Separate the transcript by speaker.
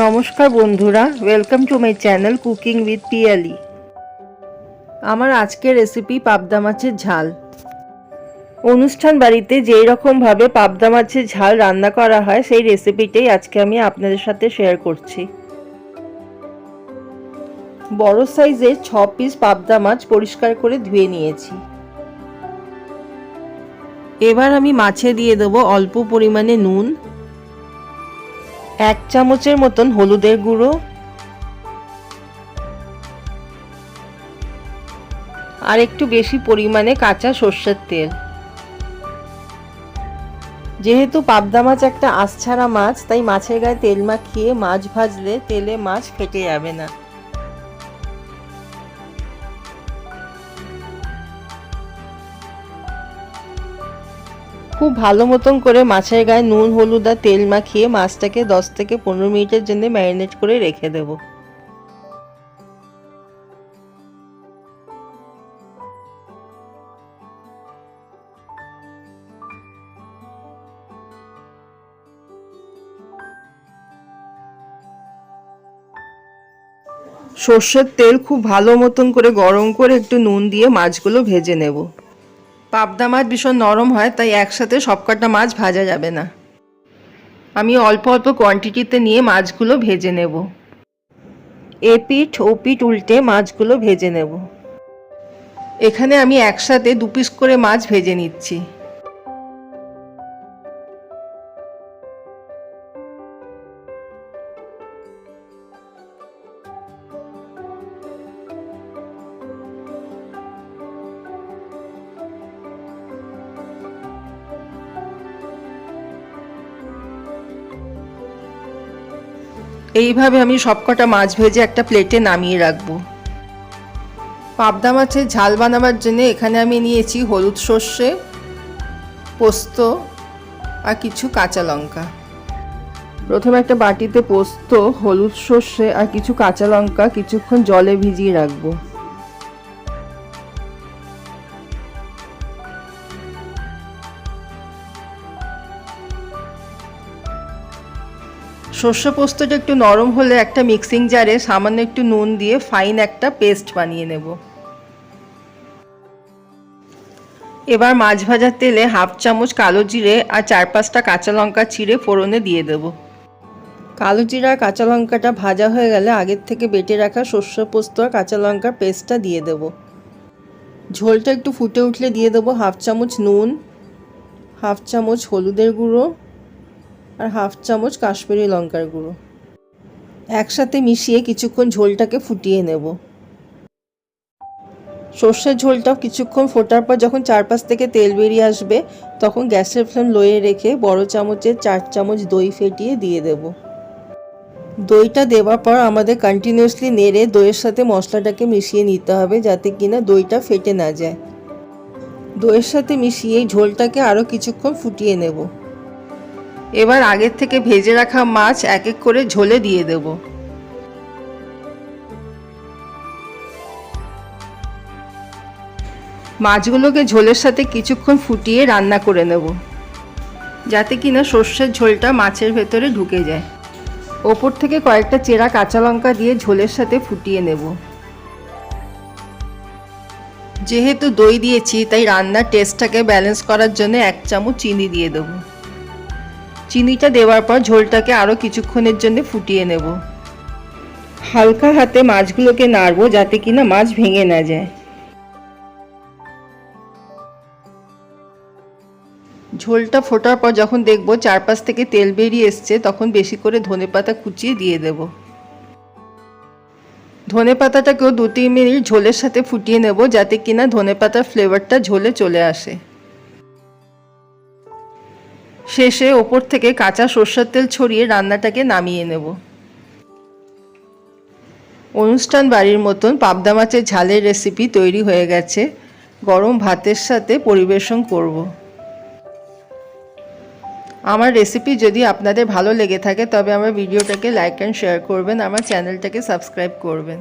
Speaker 1: নমস্কার বন্ধুরা welcome to my channel cooking with Piyali আমার আজকের রেসিপি পাবদা মাছের ঝাল। অনুষ্ঠান বাড়িতে যেই রকমভাবে পাবদা মাছের ঝাল রান্না করা হয়, সেই রেসিপিটাই আজকে আমি আপনাদের সাথে শেয়ার করছি। বড় সাইজের ছ পিস পাবদা মাছ পরিষ্কার করে ধুয়ে নিয়েছি। এবার আমি মাছে দিয়ে দেবো অল্প পরিমাণে নুন এক চামচের মতন হলুদের গুঁড়ো, আর একটু বেশি পরিমাণে কাঁচা সর্ষের তেল। যেহেতু পাবদা মাছ একটা আশছাড়া মাছ, তাই মাছের গায়ে তেল মাখিয়ে মাছ ভাজলে তেলে মাছ ফেটে যাবে না। খুব ভালো মতন করে মাছের গায়ে নুন, হলুদ আর তেল মাখিয়ে মাছটাকে দশ থেকে পনেরো মিনিটের জন্য ম্যারিনেট করে রেখে দেব। সর্ষের তেল খুব ভালো মতন করে গরম করে একটু নুন দিয়ে মাছগুলো ভেজে নেব। পাবদা মাছ ভীষণ নরম হয়, তাই একসাথে সবকটা মাছ ভাজা যাবে না। আমি অল্প অল্প কোয়ান্টিটিতে নিয়ে মাছগুলো ভেজে নেব। এ পিঠ ও পিঠ উল্টে মাছগুলো ভেজে নেব। এখানে আমি একসাথে দু পিস করে মাছ ভেজে নিচ্ছি। এইভাবে আমি সবকটা মাছ ভেজে একটা প্লেটে নামিয়ে রাখব। পাবদা মাছের ঝাল বানাবার জন্য এখানে আমি নিয়েছি হলুদ সর্ষে, পোস্ত আর কিছু কাঁচা লঙ্কা। প্রথমে একটা বাটিতে পোস্ত, হলুদ সর্ষে আর কিছু কাঁচা লঙ্কা কিছুক্ষণ জলে ভিজিয়ে রাখব। শস্য পোস্তটা একটু নরম হলে একটা মিক্সিং জারে সামান্য একটু নুন দিয়ে ফাইন একটা পেস্ট বানিয়ে নেব। এবার মাছ ভাজার তেলে হাফ চামচ কালো জিরে আর চার পাঁচটা কাঁচা লঙ্কা চিড়ে ফোড়নে দিয়ে দেব। কালো জিরা আর কাঁচা লঙ্কাটা ভাজা হয়ে গেলে আগের থেকে বেটে রাখা শস্য পোস্ত আর কাঁচা লঙ্কার পেস্টটা দিয়ে দেব। ঝোলটা একটু ফুটে উঠলে দিয়ে দেবো হাফ চামচ নুন, হাফ চামচ হলুদের গুঁড়ো আর হাফ চামচ কাশ্মীরি লঙ্কার গুঁড়ো। একসাথে মিশিয়ে কিছুক্ষণ ঝোলটাকে ফুটিয়ে নেব। সর্ষের ঝোলটাও কিছুক্ষণ ফোটার পর যখন চারপাশ থেকে তেল বেরিয়ে আসবে, তখন গ্যাসের ফ্লেম লোয়ে রেখে বড় চামচের চার চামচ দই ফেটিয়ে দিয়ে দেব। দইটা দেওয়ার পর আমাদের কন্টিনিউয়াসলি নেড়ে দইয়ের সাথে মশলাটাকে মিশিয়ে নিতে হবে যাতে কিনা দইটা ফেটে না যায়। দইয়ের সাথে মিশিয়ে ঝোলটাকে আরও কিছুক্ষণ ফুটিয়ে নেব। এবার আগের থেকে ভেজে রাখা মাছ এক এক করে ঝোলে দিয়ে দেব। মাছগুলোকে ঝোলের সাথে কিছুক্ষণ ফুটিয়ে রান্না করে নেব, যাতে কিনা সর্ষের ঝোলটা মাছের ভেতরে ঢুকে যায়। ওপর থেকে কয়েকটা চেরা কাঁচা লঙ্কা দিয়ে ঝোলের সাথে ফুটিয়ে নেব। যেহেতু দই দিয়েছি, তাই রান্নার টেস্টটাকে ব্যালেন্স করার জন্য এক চামচ চিনি দিয়ে দেবো। চিনিটা দেওয়ার পর ঝোলটাকে আরও কিছুক্ষণের জন্য ফুটিয়ে নেব। হালকা হাতে মাছগুলোকে নাড়বো যাতে কিনা মাছ ভেঙে না যায়। ঝোলটা ফোটার পর যখন দেখব চারপাশ থেকে তেল বেরিয়ে এসছে, তখন বেশি করে ধনে পাতা কুচিয়ে দিয়ে দেব। ধনে পাতাটাকেও দু তিন মিনিট ঝোলের সাথে ফুটিয়ে নেব যাতে কিনা ধনে পাতার ফ্লেভারটা ঝোলে চলে আসে। শেষে ওপর থেকে কাঁচা সর্ষের তেল ছড়িয়ে রান্নাটাকে নামিয়ে নেব। অনুষ্ঠান বাড়ির মতন পাবদা মাছের ঝালের রেসিপি তৈরি হয়ে গেছে। গরম ভাতের সাথে পরিবেশন করব। আমার রেসিপি যদি আপনাদের ভালো লেগে থাকে তবে আমার ভিডিওটাকে লাইক অ্যান্ড শেয়ার করবেন, আমার চ্যানেলটাকে সাবস্ক্রাইব করবেন।